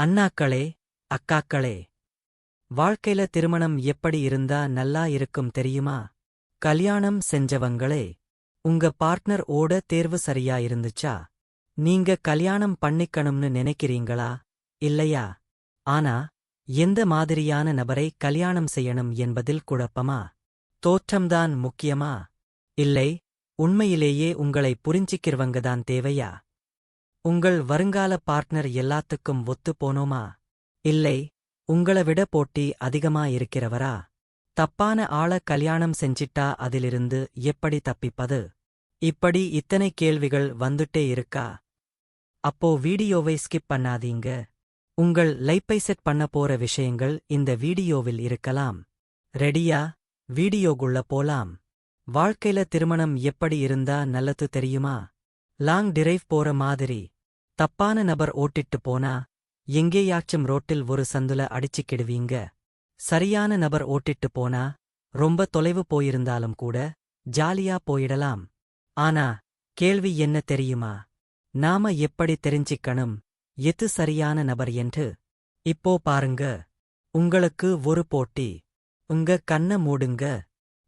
அண்ணாக்களே அக்காக்களே வாழ்க்கையில திருமணம் எப்படி இருந்தா நல்லா இருக்கும் தெரியுமா? கல்யாணம் செஞ்சவங்களே உங்க பார்ட்னர் ஓட தேர்வு சரியா இருந்துச்சா? நீங்க கல்யாணம் பண்ணிக்கணும்னு நினைக்கிறீங்களா? இல்லையா? ஆனா எந்த மாதிரியான நபரை கல்யாணம் செய்யணும் என்பதில் குழப்பமா? தோற்றம்தான் முக்கியமா? இல்லை உண்மையிலேயே உங்களை புரிஞ்சிக்கிறவங்கதான் தேவையா? உங்கள் வருங்கால பார்ட்னர் எல்லாத்துக்கும் ஒத்து போனோமா? இல்லை. உங்களை விட போட்டி அதிகமா இருக்கிறவரா தப்பான ஆள கல்யாணம் செஞ்சிட்டா அதிலிருந்து எப்படி தப்பிப்பது? இப்படி இத்தனை கேள்விகள் வந்துட்டே இருக்கா? அப்போ வீடியோவை ஸ்கிப் பண்ணாதீங்க. உங்கள் லைப்பை செட் பண்ண போற விஷயங்கள் இந்த வீடியோவில் இருக்கலாம். ரெடியா? வீடியோக்குள்ள போலாம். வாழ்க்கையில திருமணம் எப்படி இருந்தா நல்லது தெரியுமா? லாங் டிரைவ் போற மாதிரி. தப்பான நபர் ஓட்டிட்டு போனா எங்கேயாச்சும் ரோட்டில் ஒரு சந்துல அடிச்சுக்கிடுவீங்க. சரியான நபர் ஓட்டிட்டு போனா ரொம்ப தொலைவு போயிருந்தாலும் கூட ஜாலியா போயிடலாம். ஆனா கேள்வி என்ன தெரியுமா? நாம எப்படி தெரிஞ்சிக்கணும்? எது சரியான நபர் என்று? இப்போ பாருங்க. உங்களுக்கு ஒரு போட்டி. உங்க கண்ண மூடுங்க.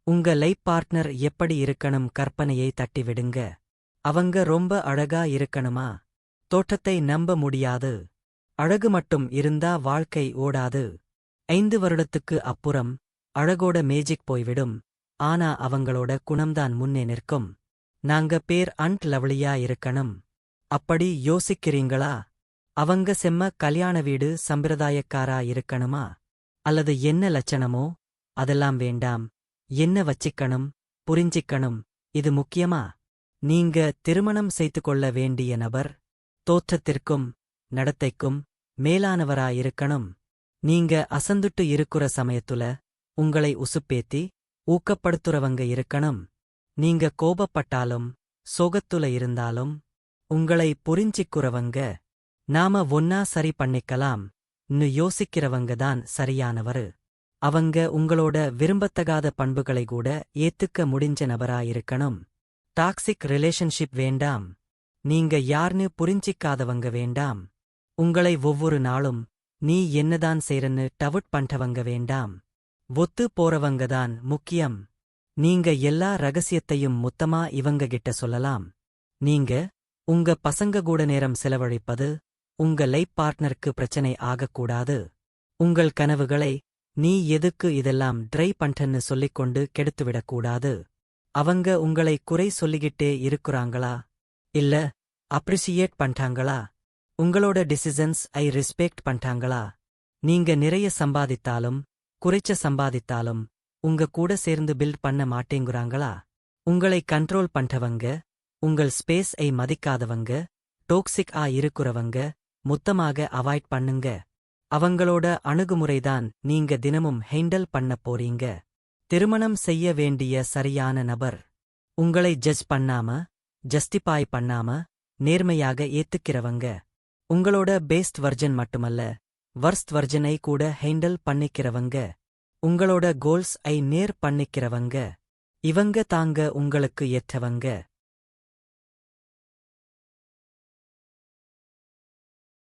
உங்க லைஃப் பார்ட்னர் எப்படி இருக்கணும் கற்பனையை தட்டிவிடுங்க. அவங்க ரொம்ப அழகா இருக்கணுமா? தோட்டத்தை நம்ப முடியாது. அழகு மட்டும் இருந்தா வாழ்க்கை ஓடாது. ஐந்து வருடத்துக்கு அப்புறம் அழகோட மேஜிக் போய்விடும். ஆனா அவங்களோட குணம்தான் முன்னே நிற்கும். நாங்க பேர் அண்ட் லவ்லியா இருக்கணும். அப்படி யோசிக்கிறீங்களா? அவங்க செம்ம கல்யாண வீடு சம்பிரதாயக்காரா இருக்கணுமா? அல்லது என்ன லட்சணமோ? அதெல்லாம் வேண்டாம். என்ன வச்சிக்கணும்? புரிஞ்சிக்கணும். இது முக்கியமா? நீங்க திருமணம் செய்து கொள்ள வேண்டிய நபர் தோற்றத்திற்கும் நடத்தைக்கும் மேலானவராயிருக்கணும். நீங்க அசந்துட்டு இருக்குற சமயத்துல உங்களை உசுப்பேத்தி ஊக்கப்படுத்துறவங்க இருக்கணும். நீங்க கோபப்பட்டாலும் சோகத்துல இருந்தாலும் உங்களை புரிஞ்சிக்குறவங்க நாம ஒன்னா சரி பண்ணிக்கலாம். ன்னு யோசிக்கிறவங்க தான் சரியானவரு. அவங்க உங்களோட விரும்பத்தகாத பண்புகளை கூட ஏத்துக்க முடிஞ்ச நபராயிருக்கணும். டாக்ஸிக் ரிலேஷன்ஷிப் வேண்டாம். நீங்க யார்னு புரிஞ்சிக்காதவங்க வேண்டாம். உங்களை ஒவ்வொரு நாளும் நீ என்னதான் செய்றன்னு டவுட் பண்றவங்க வேண்டாம். ஒத்து போறவங்க தான் முக்கியம். நீங்க எல்லா ரகசியத்தையும் மொத்தமா இவங்க கிட்ட சொல்லலாம். நீங்க உங்க பசங்க கூட நேரம் செலவழிப்பது உங்க லைஃப் பார்ட்னருக்கு பிரச்சனை ஆகக்கூடாது. உங்கள் கனவுகளை நீ எதுக்கு இதெல்லாம் ட்ரை பண்றன்னு சொல்லிக்கொண்டு கெடுத்துவிடக்கூடாது. அவங்க உங்களை குறை சொல்லிக்கிட்டே இருக்குறாங்களா? இல்ல அப்ரிசியேட் பண்றாங்களா? உங்களோட டிசிசன்ஸ் ஐ ரெஸ்பெக்ட் பண்றாங்களா? நீங்க நிறைய சம்பாதித்தாலும் குறைச்ச சம்பாதித்தாலும் உங்க கூட சேர்ந்து பில்ட் பண்ண மாட்டேங்குறாங்களா? உங்களை கண்ட்ரோல் பண்றவங்க உங்கள் ஸ்பேஸ் ஐ மதிக்காதவங்க டோக்சிக் ஆ இருக்கிறவங்க மொத்தமாக அவாய்ட் பண்ணுங்க. அவங்களோட அணுகுமுறைதான் நீங்க தினமும் ஹேண்டல் பண்ண போறீங்க. திருமணம் செய்ய வேண்டிய சரியான நபர். உங்களை ஜட்ஜ் பண்ணாம ஜஸ்டிஃபை பண்ணாம நேர்மையாக ஏத்துக்கிறவங்க. உங்களோட பேஸ்ட் வர்ஜன் மட்டுமல்ல வர்ஸ்ட் வர்ஜனை கூட ஹேண்டல் பண்ணிக்கிறவங்க. உங்களோட கோல்ஸ் ஐ நேர் பண்ணிக்கிறவங்க. இவங்க தாங்க உங்களுக்கு ஏற்றவங்க.